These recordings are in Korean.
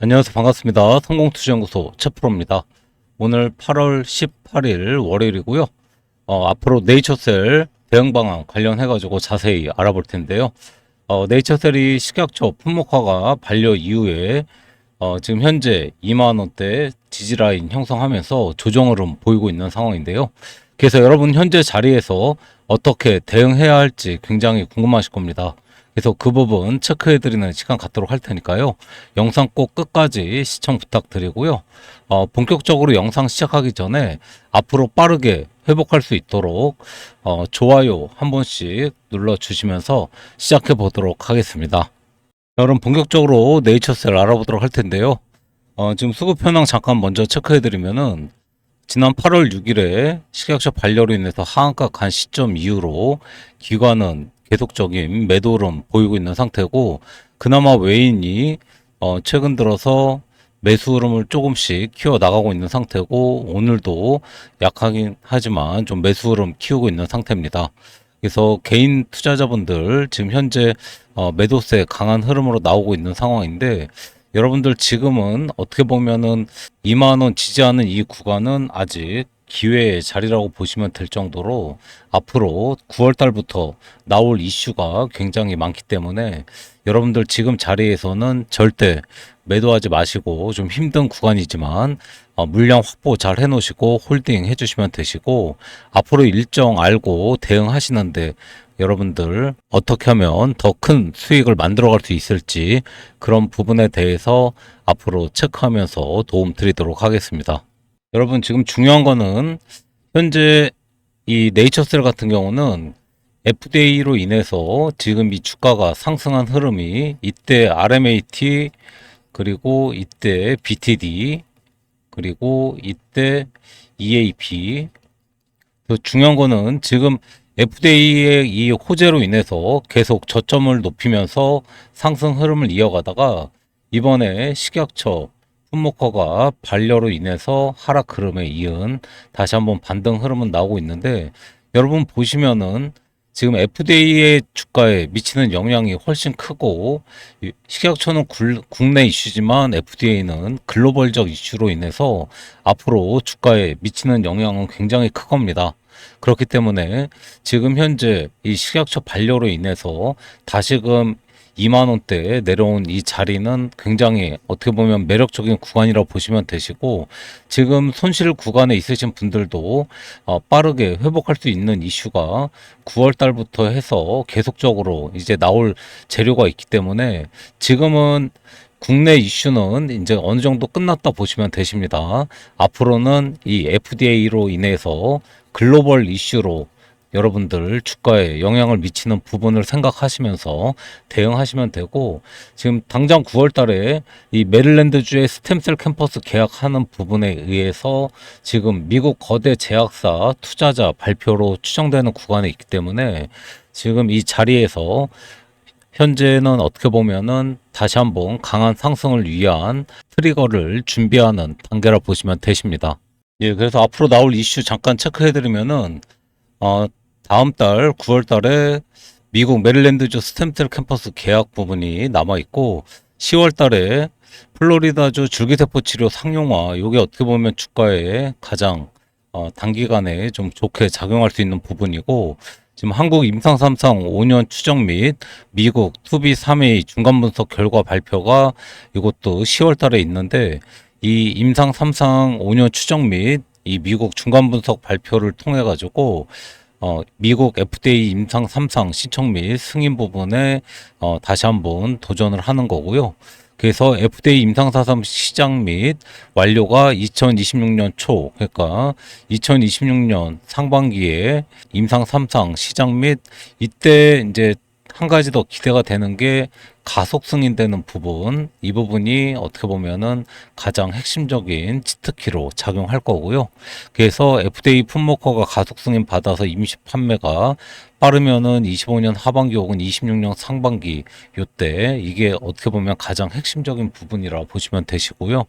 안녕하세요. 반갑습니다. 성공투자연구소 최프로입니다. 오늘 8월 18일 월요일이고요. 어, 앞으로 네이처셀 대응 방안 관련해가지고 자세히 알아볼 텐데요. 어, 네이처셀이 식약처 품목화가 반려 이후에 어, 지금 현재 2만 원대 지지라인 형성하면서 조정 흐름 보이고 있는 상황인데요. 그래서 여러분 현재 자리에서 어떻게 대응해야 할지 굉장히 궁금하실 겁니다. 그래서 그 부분 체크해드리는 시간 갖도록 할 테니까요. 영상 꼭 끝까지 시청 부탁드리고요. 어, 본격적으로 영상 시작하기 전에 앞으로 빠르게 회복할 수 있도록 어, 좋아요 한 번씩 눌러주시면서 시작해 보도록 하겠습니다. 여러분 본격적으로 네이처셀 알아보도록 할 텐데요. 어, 지금 수급 현황 잠깐 먼저 체크해 드리면은 지난 8월 6일에 식약처 반려로 인해서 하한가 간 시점 이후로 기관은 계속적인 매도 흐름 보이고 있는 상태고 그나마 외인이 어, 최근 들어서 매수 흐름을 조금씩 키워 나가고 있는 상태고 오늘도 약하긴 하지만 좀 매수 흐름 키우고 있는 상태입니다. 그래서 개인 투자자분들 지금 현재 어, 매도세 강한 흐름으로 나오고 있는 상황인데 여러분들 지금은 어떻게 보면은 2만 원 지지하는 이 구간은 아직 기회의 자리라고 보시면 될 정도로 앞으로 9월 달부터 나올 이슈가 굉장히 많기 때문에 여러분들 지금 자리에서는 절대 매도하지 마시고 좀 힘든 구간이지만 어, 물량 확보 잘 해놓으시고 홀딩 해주시면 되시고 앞으로 일정 알고 대응하시는데 여러분들 어떻게 하면 더 큰 수익을 만들어갈 수 있을지 그런 부분에 대해서 앞으로 체크하면서 도움 드리도록 하겠습니다. 여러분 지금 중요한 거는 현재 이 네이처셀 같은 경우는 FDA로 인해서 지금 이 주가가 상승한 흐름이 이때 RMAT 그리고 이때 BTD 그리고 이때 EAP 그 중요한 거는 지금 FDA의 이 호재로 인해서 계속 저점을 높이면서 상승 흐름을 이어가다가 이번에 식약처 품목화가 반려로 인해서 하락 흐름에 이은 다시 한번 반등 흐름은 나오고 있는데 여러분 보시면은 지금 FDA의 주가에 미치는 영향이 훨씬 크고 이 식약처는 굴- 국내 이슈지만 FDA는 글로벌적 이슈로 인해서 앞으로 주가에 미치는 영향은 굉장히 크 겁니다. 그렇기 때문에 지금 현재 이 식약처 반려로 인해서 다시금 2만 원대에 내려온 이 자리는 굉장히 어떻게 보면 매력적인 구간이라고 보시면 되시고 지금 손실 구간에 있으신 분들도 어, 빠르게 회복할 수 있는 이슈가 9월 달부터 해서 계속적으로 이제 나올 재료가 있기 때문에 지금은 국내 이슈는 이제 어느 정도 끝났다 보시면 되십니다. 앞으로는 이 FDA로 인해서 글로벌 이슈로 여러분들 주가에 영향을 미치는 부분을 생각하시면서 대응하시면 되고 지금 당장 9월 달에 이 메릴랜드주의 스템셀 캠퍼스 계약하는 부분에 의해서 지금 미국 거대 제약사 투자자 발표로 추정되는 구간에 있기 때문에 지금 이 자리에서 현재는 어떻게 보면은 다시 한번 강한 상승을 위한 트리거를 준비하는 단계라 보시면 되십니다. 예, 그래서 앞으로 나올 이슈 잠깐 체크해드리면은 어, 다음 달 9월 달에 미국 메릴랜드주 스템셀 캠퍼스 계약 부분이 남아 있고 10월 달에 플로리다주 줄기세포 치료 상용화 요게 어떻게 보면 주가에 가장 어, 단기간에 좀 좋게 작용할 수 있는 부분이고 지금 한국 임상 삼상 5년 추정 및 미국 투비 3회 중간 분석 결과 발표가 이것도 10월 달에 있는데 이 임상 삼상 5년 추정 및 이 미국 중간 분석 발표를 통해 가지고 어, 미국 FDA 임상 3상 신청 및 승인 부분에 어, 다시 한번 도전을 하는 거고요. 그래서 FDA 임상 4삼 시장 및 완료가 2026년 초, 그러니까 2026년 상반기에 임상 3상 시장 및 이때 이제 한 가지 더 기대가 되는 게 가속 승인되는 부분, 이 부분이 어떻게 보면은 가장 핵심적인 치트키로 작용할 거고요. 그래서 FDA 품목허가 가속 승인 받아서 임시 판매가 빠르면은 25년 하반기 혹은 26년 상반기 요때 이게 어떻게 보면 가장 핵심적인 부분이라 보시면 되시고요.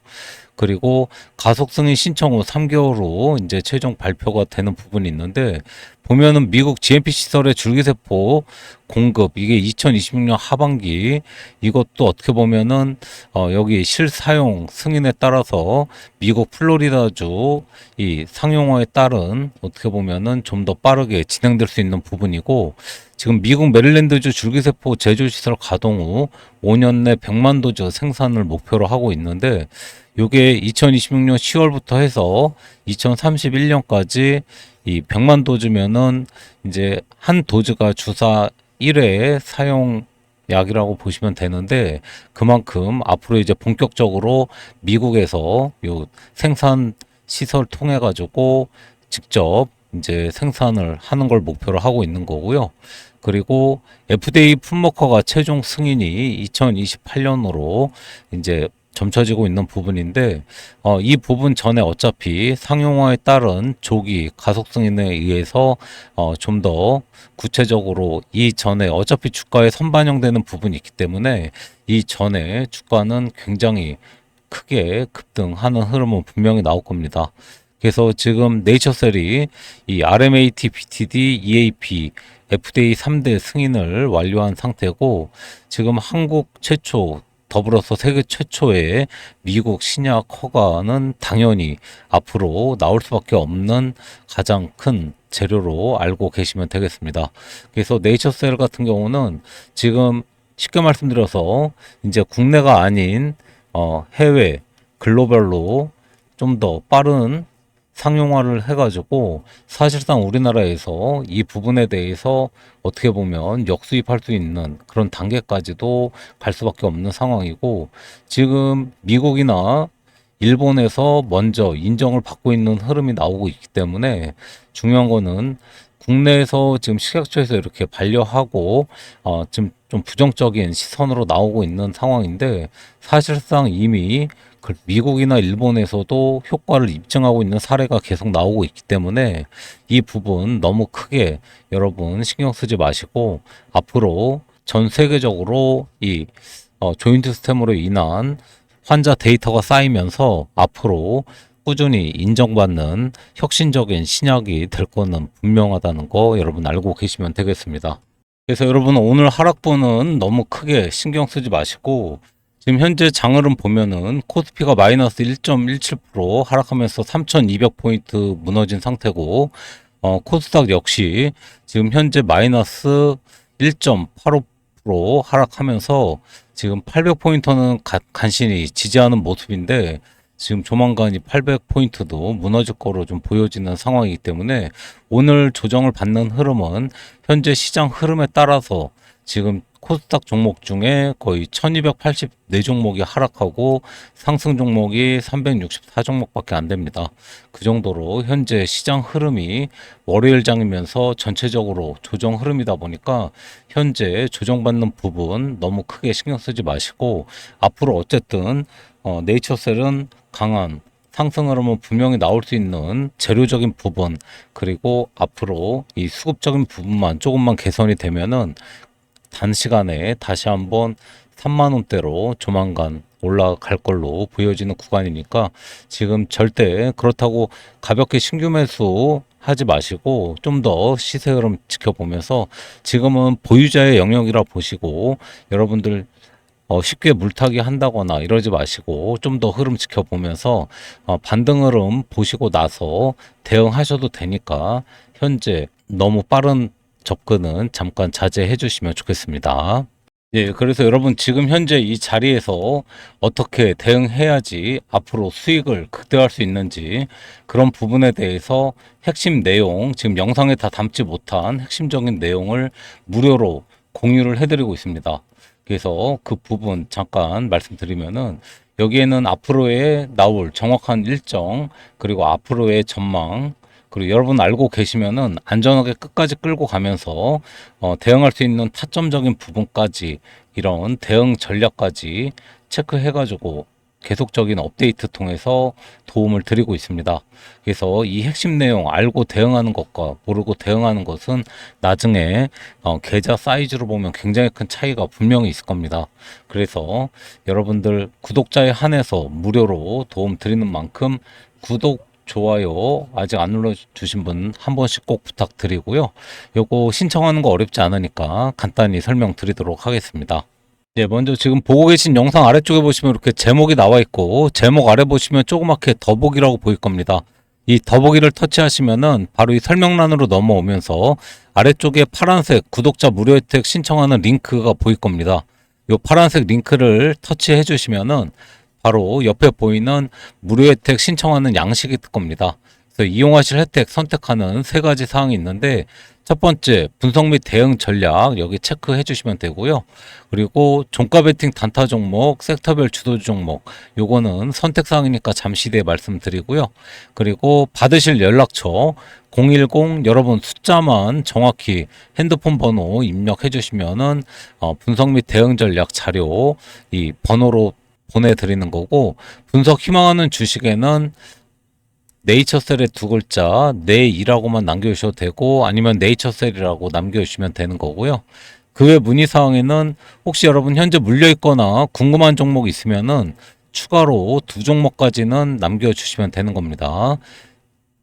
그리고 가속 승인 신청 후 3개월 후 이제 최종 발표가 되는 부분이 있는데 보면은 미국 GMP 시설의 줄기세포 공급 이게 2026년 하반기 이것도 어떻게 보면은 어, 여기 실사용 승인에 따라서 미국 플로리다주 이 상용화에 따른 어떻게 보면은 좀 더 빠르게 진행될 수 있는 부분이고 지금 미국 메릴랜드주 줄기세포 제조시설 가동 후 5년 내 100만 도즈 생산을 목표로 하고 있는데 요게 2026년 10월부터 해서 2031년까지 이 100만 도즈면은 이제 한 도즈가 주사 1회의 사용 약이라고 보시면 되는데 그만큼 앞으로 이제 본격적으로 미국에서 요 생산 시설 통해 가지고 직접 이제 생산을 하는 걸 목표로 하고 있는 거고요. 그리고 FDA 품목허가 최종 승인이 2028년으로 이제 점쳐지고 있는 부분인데 어, 이 부분 전에 어차피 상용화에 따른 조기 가속 승인에 의해서 어, 좀 더 구체적으로 이 전에 어차피 주가에 선반영되는 부분이 있기 때문에 이 전에 주가는 굉장히 크게 급등하는 흐름은 분명히 나올 겁니다. 그래서 지금 네이처셀이 이 RMAT, BTD, EAP, FDA 3대 승인을 완료한 상태고 지금 한국 최초 더불어서 세계 최초의 미국 신약 허가는 당연히 앞으로 나올 수밖에 없는 가장 큰 재료로 알고 계시면 되겠습니다. 그래서 네이처셀 같은 경우는 지금 쉽게 말씀드려서 이제 국내가 아닌 어 해외 글로벌로 좀 더 빠른 상용화를 해가지고 사실상 우리나라에서 이 부분에 대해서 어떻게 보면 역수입할 수 있는 그런 단계까지도 갈 수밖에 없는 상황이고 지금 미국이나 일본에서 먼저 인정을 받고 있는 흐름이 나오고 있기 때문에 중요한 거는 국내에서 지금 식약처에서 이렇게 반려하고 어, 지금 좀 부정적인 시선으로 나오고 있는 상황인데 사실상 이미 그 미국이나 일본에서도 효과를 입증하고 있는 사례가 계속 나오고 있기 때문에 이 부분 너무 크게 여러분 신경 쓰지 마시고 앞으로 전 세계적으로 이 어, 조인트 스템으로 인한 환자 데이터가 쌓이면서 앞으로 꾸준히 인정받는 혁신적인 신약이 될 거는 분명하다는 거 여러분 알고 계시면 되겠습니다. 그래서 여러분 오늘 하락분은 너무 크게 신경 쓰지 마시고 지금 현재 장을은 보면은 코스피가 마이너스 1.17% 하락하면서 3,200포인트 무너진 상태고 어, 코스닥 역시 지금 현재 마이너스 1.85% 하락하면서 지금 800포인트는 간신히 지지하는 모습인데 지금 조만간 이 800포인트도 무너질 거로 좀 보여지는 상황이기 때문에 오늘 조정을 받는 흐름은 현재 시장 흐름에 따라서 지금 코스닥 종목 중에 거의 1284 종목이 하락하고 상승 종목이 364 종목밖에 안 됩니다. 그 정도로 현재 시장 흐름이 월요일장이면서 전체적으로 조정 흐름이다 보니까 현재 조정받는 부분 너무 크게 신경 쓰지 마시고 앞으로 어쨌든 어, 네이처셀은 강한 상승 흐름은 분명히 나올 수 있는 재료적인 부분 그리고 앞으로 이 수급적인 부분만 조금만 개선이 되면은 단시간에 다시 한번 3만 원대로 조만간 올라갈 걸로 보여지는 구간이니까 지금 절대 그렇다고 가볍게 신규 매수 하지 마시고 좀 더 시세 흐름 지켜보면서 지금은 보유자의 영역이라 보시고 여러분들 어, 쉽게 물타기 한다거나 이러지 마시고 좀 더 흐름 지켜보면서 어, 반등 흐름 보시고 나서 대응하셔도 되니까 현재 너무 빠른 접근은 잠깐 자제해 주시면 좋겠습니다. 예, 그래서 여러분 지금 현재 이 자리에서 어떻게 대응해야지 앞으로 수익을 극대화할 수 있는지 그런 부분에 대해서 핵심 내용, 지금 영상에 다 담지 못한 핵심적인 내용을 무료로 공유를 해드리고 있습니다. 그래서 그 부분 잠깐 말씀드리면은 여기에는 앞으로의 나올 정확한 일정 그리고 앞으로의 전망 그리고 여러분 알고 계시면은 안전하게 끝까지 끌고 가면서 어, 대응할 수 있는 타점적인 부분까지 이런 대응 전략까지 체크해가지고 계속적인 업데이트 통해서 도움을 드리고 있습니다. 그래서 이 핵심 내용 알고 대응하는 것과 모르고 대응하는 것은 나중에 어, 계좌 사이즈로 보면 굉장히 큰 차이가 분명히 있을 겁니다. 그래서 여러분들 구독자에 한해서 무료로 도움 드리는 만큼 구독 좋아요 아직 안 눌러주신 분 한 번씩 꼭 부탁드리고요. 요거 신청하는 거 어렵지 않으니까 간단히 설명드리도록 하겠습니다. 예, 먼저 지금 보고 계신 영상 아래쪽에 보시면 이렇게 제목이 나와 있고 제목 아래 보시면 조그맣게 더보기라고 보일 겁니다. 이 더보기를 터치하시면은 바로 이 설명란으로 넘어오면서 아래쪽에 파란색 구독자 무료 혜택 신청하는 링크가 보일 겁니다. 이 파란색 링크를 터치해 주시면은 바로 옆에 보이는 무료 혜택 신청하는 양식이 뜰 겁니다. 그래서 이용하실 혜택 선택하는 세 가지 사항이 있는데 첫 번째 분석 및 대응 전략 여기 체크해 주시면 되고요. 그리고 종가 베팅 단타 종목, 섹터별 주도주 종목 요거는 선택 사항이니까 잠시 뒤에 말씀드리고요. 그리고 받으실 연락처 010 여러분 숫자만 정확히 핸드폰 번호 입력해 주시면은 어, 분석 및 대응 전략 자료 이 번호로 보내드리는 거고 분석 희망하는 주식에는 네이처셀의 두 글자 네이라고만 남겨주셔도 되고 아니면 네이처셀이라고 남겨주시면 되는 거고요. 그 외 문의 사항에는 혹시 여러분 현재 물려 있거나 궁금한 종목 있으면은 추가로 두 종목까지는 남겨주시면 되는 겁니다.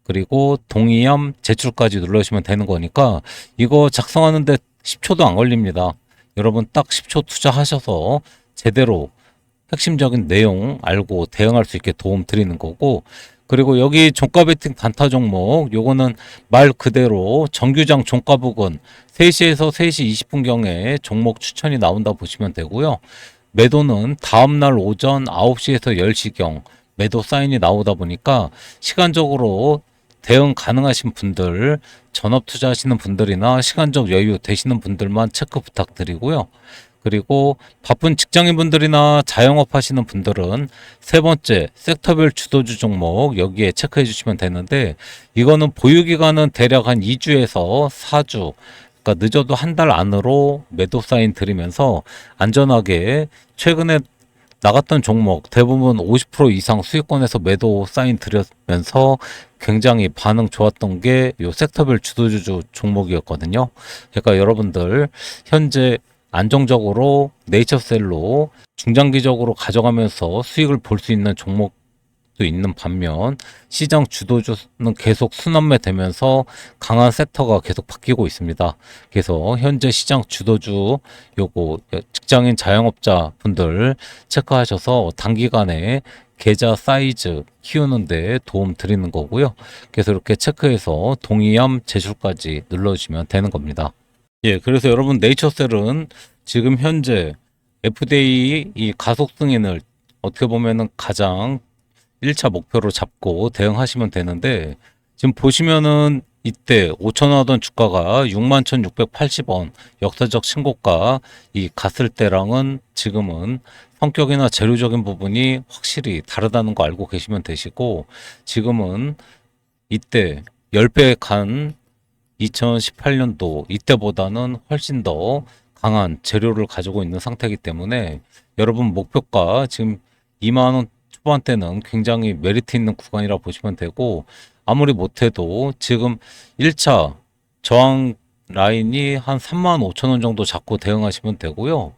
그리고 동의함 제출까지 눌러주시면 되는 거니까 이거 작성하는데 10초도 안 걸립니다. 여러분 딱 10초 투자하셔서 제대로 핵심적인 내용 알고 대응할 수 있게 도움 드리는 거고 그리고 여기 종가 베팅 단타 종목 요거는 말 그대로 정규장 종가 부근 3시에서 3시 20분경에 종목 추천이 나온다 보시면 되고요. 매도는 다음날 오전 9시에서 10시경 매도 사인이 나오다 보니까 시간적으로 대응 가능하신 분들, 전업 투자하시는 분들이나 시간적 여유 되시는 분들만 체크 부탁드리고요. 그리고 바쁜 직장인분들이나 자영업 하시는 분들은 세 번째 섹터별 주도주 종목 여기에 체크해 주시면 되는데 이거는 보유 기간은 대략 한 2주에서 4주 그러니까 늦어도 한 달 안으로 매도 사인 드리면서 안전하게 최근에 나갔던 종목 대부분 50% 이상 수익권에서 매도 사인 드리면서 굉장히 반응 좋았던 게 요 섹터별 주도주 종목이었거든요. 그러니까 여러분들 현재 안정적으로 네이처셀로 중장기적으로 가져가면서 수익을 볼 수 있는 종목도 있는 반면 시장 주도주는 계속 순환매 되면서 강한 섹터가 계속 바뀌고 있습니다. 그래서 현재 시장 주도주 요거 직장인 자영업자 분들 체크하셔서 단기간에 계좌 사이즈 키우는데 도움 드리는 거고요. 그래서 이렇게 체크해서 동의함 제출까지 눌러주시면 되는 겁니다. 예, 그래서 여러분 네이처셀은 지금 현재 FDA 이 가속 승인을 어떻게 보면은 가장 1차 목표로 잡고 대응하시면 되는데 지금 보시면은 이때 5천 원 하던 주가가 61,680원 역사적 신고가 이 갔을 때랑은 지금은 성격이나 재료적인 부분이 확실히 다르다는 거 알고 계시면 되시고 지금은 이때 10배 간 2018년도 이때보다는 훨씬 더 강한 재료를 가지고 있는 상태이기 때문에 여러분 목표가 지금 2만 원 초반대는 굉장히 메리트 있는 구간이라 보시면 되고 아무리 못해도 지금 1차 저항 라인이 한 3만 5천 원 정도 잡고 대응하시면 되고요.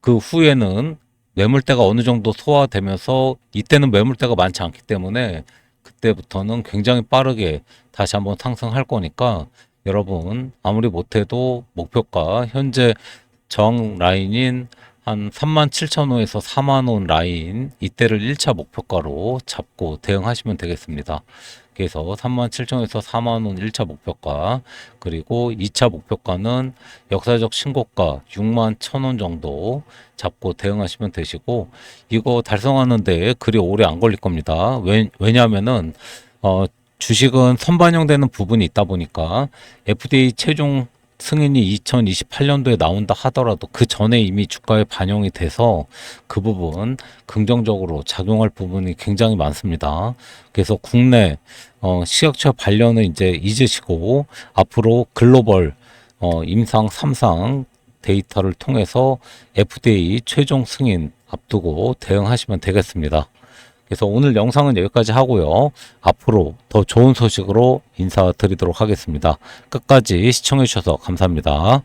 그 후에는 매물대가 어느 정도 소화되면서 이때는 매물대가 많지 않기 때문에 그때부터는 굉장히 빠르게 다시 한번 상승할 거니까 여러분 아무리 못해도 목표가 현재 정 라인인 한 3만 7천 호에서 4만 원 라인 이때를 1차 목표가로 잡고 대응하시면 되겠습니다. 그래서 3만 7천에서 4만 원 1차 목표가 그리고 2차 목표가는 역사적 신고가 6만 1천 원 정도 잡고 대응하시면 되시고 이거 달성하는데 그리 오래 안 걸릴 겁니다. 왜, 왜냐하면은 어, 주식은 선반영되는 부분이 있다 보니까 FDA 최종 승인이 2028년도에 나온다 하더라도 그 전에 이미 주가에 반영이 돼서 그 부분 긍정적으로 작용할 부분이 굉장히 많습니다. 그래서 국내 어, 식약처 관련은 이제 잊으시고 앞으로 글로벌 어, 임상 3상 데이터를 통해서 FDA 최종 승인 앞두고 대응하시면 되겠습니다. 그래서 오늘 영상은 여기까지 하고요. 앞으로 더 좋은 소식으로 인사드리도록 하겠습니다. 끝까지 시청해 주셔서 감사합니다.